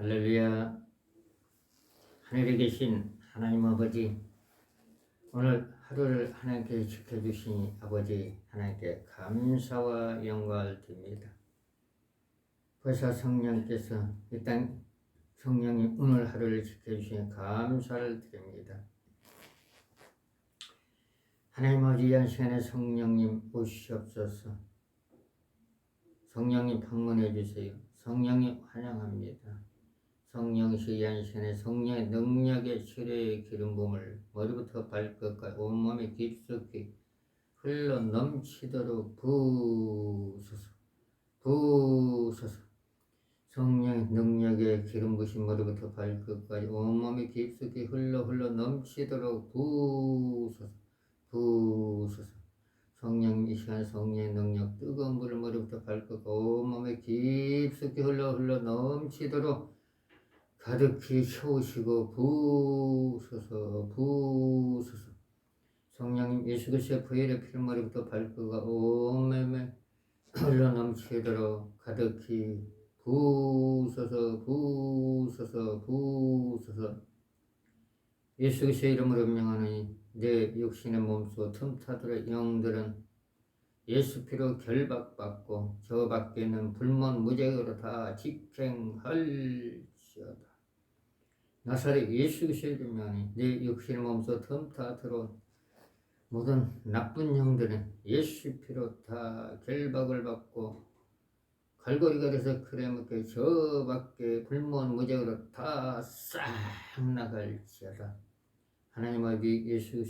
할렐루야. 하늘에 계신 하나님 아버지, 오늘 하루를 하나님께 지켜주신 아버지 하나님께 감사와 영광을 드립니다. 벌써 성령께서 이땅 성령이 오늘 하루를 지켜주신 감사를 드립니다. 하나님 아버지 이 시간에 성령님 오시옵소서. 성령님 방문해 주세요. 성령님 환영합니다. 이 시간에 성령의 능력의 치료의 기름 부음을 머리부터 발끝까지 온몸에 깊숙이 흘러 넘치도록 부으소서. 부으소서. 성령의 능력의 기름 부신 머리부터 발끝까지 온몸에 깊숙이 흘러 흘러 넘치도록 부으소서. 부으소서. 성령 이 시간 성령의 능력 뜨거운 물을 머리부터 발끝까지 온몸에 깊숙이 흘러 흘러 넘치도록 가득히 채우시고 부으소서 부으소서 성령님 예수 그리스도의 부혈의 피를 머리부터 발끝과 온몸에 흘러 넘치도록 가득히 부으소서 부으소서 부으소서 예수 그리스도의 이름으로 명하노니 내 육신의 몸소 틈타들의 영들은 예수 피로 결박받고 저 밖에는 불문 무죄로 다 직행할지어다. 나사렛 예수 이름이니 내 육신의 몸소 틈타 들어온 모든 나쁜 영들은 예수 피로 다 결박을 받고 갈고리가 돼서 그래 먹게 저 밖에 불문 무죄로 다 싹 나갈지어다. 하나님 아버지 예수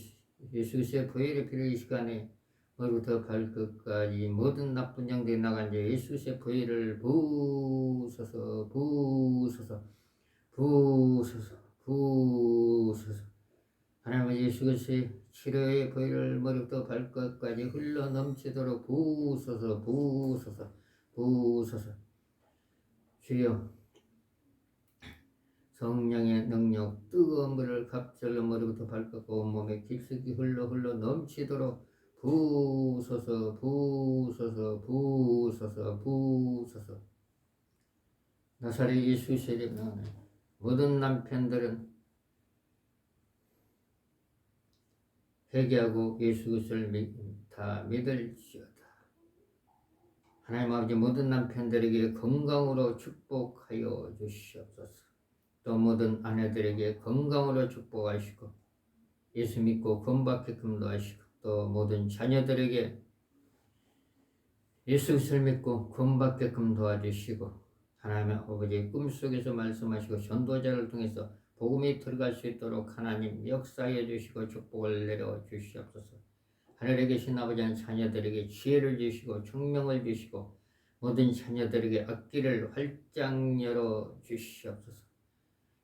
예수 그리스도의 부활의 피를 이 시간에 머리부터 발끝까지 모든 나쁜 영들이 나간 자 예수 그리스도의 부활을 부으소서 부으소서 부으소서 부으소서 하나님 예수 그리스도의 치료의 부활을 머리부터 발끝까지 흘러 넘치도록 부으소서 부으소서 부으소서 주여 성령의 능력 뜨거운 물을 갑절로 머리부터 발끝 온 몸에 깊숙이 흘러 흘러 넘치도록 부으소서 부으소서 부으소서 부으소서 나사렛 예수 세례는 모든 남편들은 회개하고 예수 그리스도를 다 믿을지어다. 하나님 아버지 모든 남편들에게 건강으로 축복하여 주시옵소서. 또 모든 아내들에게 건강으로 축복하시고 예수 믿고 건박게끔도 하시고 또 모든 자녀들에게 예수 믿고 건박게끔 도와주시고 하나님의 아버지의 꿈속에서 말씀하시고 전도자를 통해서 복음이 들어갈 수 있도록 하나님 역사해 주시고 축복을 내려 주시옵소서. 하늘에 계신 아버지 한 자녀들에게 지혜를 주시고 총명을 주시고 모든 자녀들에게 앞길을 활짝 열어 주시옵소서.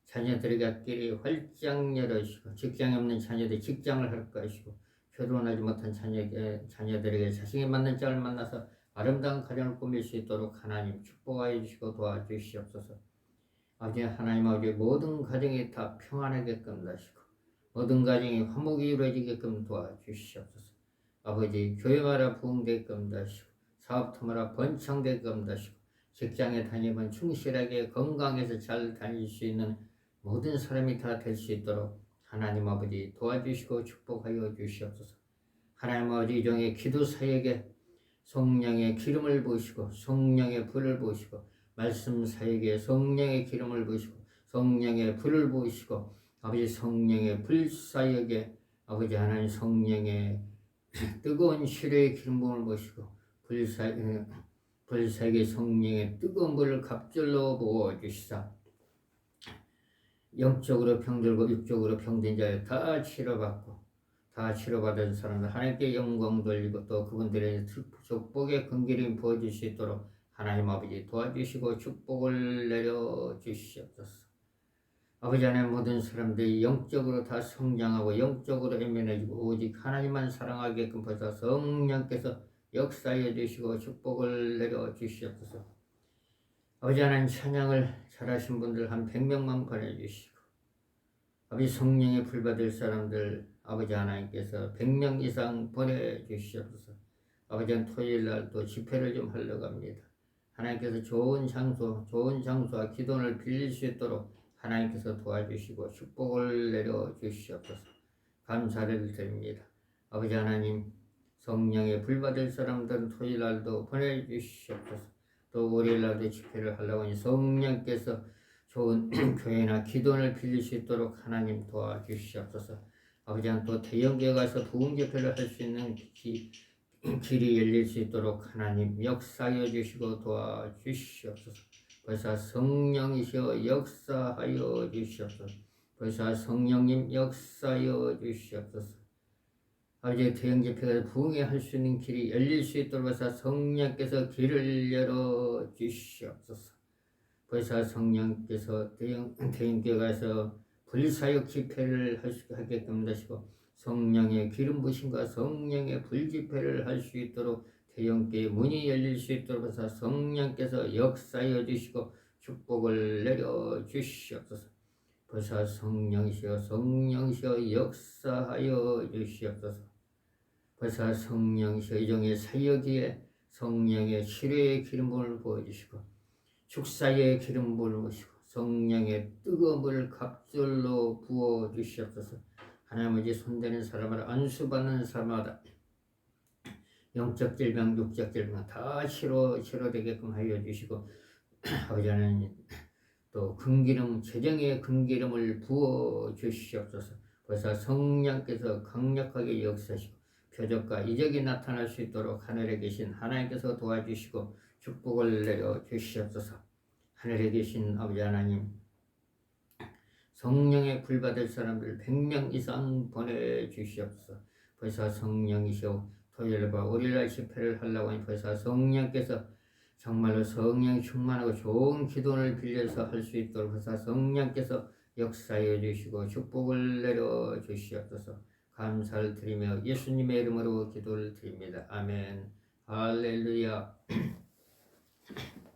자녀들에게 앞길이 활짝 열어주시고 직장에 없는 자녀들 직장을 할 것이고 결혼하지 못한 자녀, 자녀들에게 자신에 맞는 짝을 만나서 아름다운 가정을 꾸밀 수 있도록 하나님 축복하여 주시고 도와주시옵소서. 아버지 하나님 아버지 모든 가정이 다 평안하게끔 하시고 모든 가정이 화목이 이루어지게끔 도와주시옵소서. 아버지 교회마다 부흥되게끔 하시고 사업터마다 번창되게끔 하시고 직장에 다니면 충실하게 건강해서 잘 다닐 수 있는 모든 사람이 다 될 수 있도록 하나님 아버지 도와주시고 축복하여 주시옵소서. 하나님 아버지 종의 기도 사역에 성령의 기름을 부으시고 성령의 불을 부으시고 말씀 사역에 성령의 기름을 부으시고 성령의 불을 부으시고 아버지 성령의 불 사역에 아버지 하나님 성령의 뜨거운 시뢰의 기름 부음을 부으시고 불사 불사역의 성령의 뜨거운 불을 갑절로 부어 주시사. 영적으로 병들고 육적으로 병든 자를 다 치료받고 다 치료받은 사람들 하나님께 영광 돌리고 또 그분들의 축복의 근기를 부어줄 수 있도록 하나님 아버지 도와주시고 축복을 내려주시옵소서. 아버지 하나님 모든 사람들이 영적으로 다 성장하고 영적으로 애면해지고 오직 하나님만 사랑하게끔 벌써 성령께서 역사해 주시고 축복을 내려주시옵소서. 아버지 하나님 찬양을 잘하신 분들 한 100명만 보내주시고 아버지 성령의 불 받을 사람들 아버지 하나님께서 100명 이상 보내주시옵소서 아버지 는 토요일 날 또 집회를 좀 하려고 합니다 하나님께서 좋은 장소, 좋은 장소와 기도를 빌릴 수 있도록 하나님께서 도와주시고 축복을 내려 주시옵소서. 감사를 드립니다. 아버지 하나님, 성령의 불받을 사람들은 토요일 날도 보내주시옵소서. 또 월요일 날도 집회를 하려고 하니 성령께서 좋은 교회나 기도를 빌릴 수 있도록 하나님 도와주시옵소서. 아버지 하나님 또 대형교회 가서 부흥 집회를 할 수 있는 기, 길이 열릴 수 있도록 하나님 역사하여 주시고 도와주시옵소서. 벌써 성령이시여 역사하여 주시옵소서. 벌써 성령님 역사하여 주시옵소서. 아버지 대형 집회가 부흥에 할 수 있는 길이 열릴 수 있도록 벌써 성령께서 길을 열어 주시옵소서. 벌써 성령께서 대형 대형교회 가서 불사역 집회를 할수 하게끔 하시고 성령의 기름 부심과 성령의 불 집회를 할 수 있도록 대형교회 문이 열릴 수 있도록 해서 성령께서 역사하여 주시고 축복을 내려 주시옵소서. 벌써 성령이시여 성령이시여 역사하여 주시옵소서. 벌써 성령이시여 이종의 사역기에 성령의 치료의 기름을 부어주시고 축사의 기름을 부으시고 성령의 뜨거움을 갑절로 부어 주시옵소서. 하나님 아버지 손대는 사람을 안수받는 사람마다 영적 질병, 육적 질병 다 치료 치료되게끔 하여 주시고 아버지 또 금기름 재정의 금기름을 부어 주시옵소서. 벌써 성령께서 강력하게 역사시고 표적과 이적이 나타날 수 있도록 하늘에 계신 하나님께서 도와주시고 축복을 내려 주시옵소서. 하늘에 계신 아버지 하나님 성령의 불 받을 사람들 100명 이상 보내주시옵소서. 벌써 성령이시오 토요일과 월요일 집회를 하려고 하니 벌써 성령께서 정말로 성령 충만하고 좋은 기도를 빌려서 할 수 있도록 벌써 성령께서 역사해 주시고 축복을 내려 주시옵소서. 감사를 드리며 예수님의 이름으로 기도를 드립니다. 아멘. 할렐루야.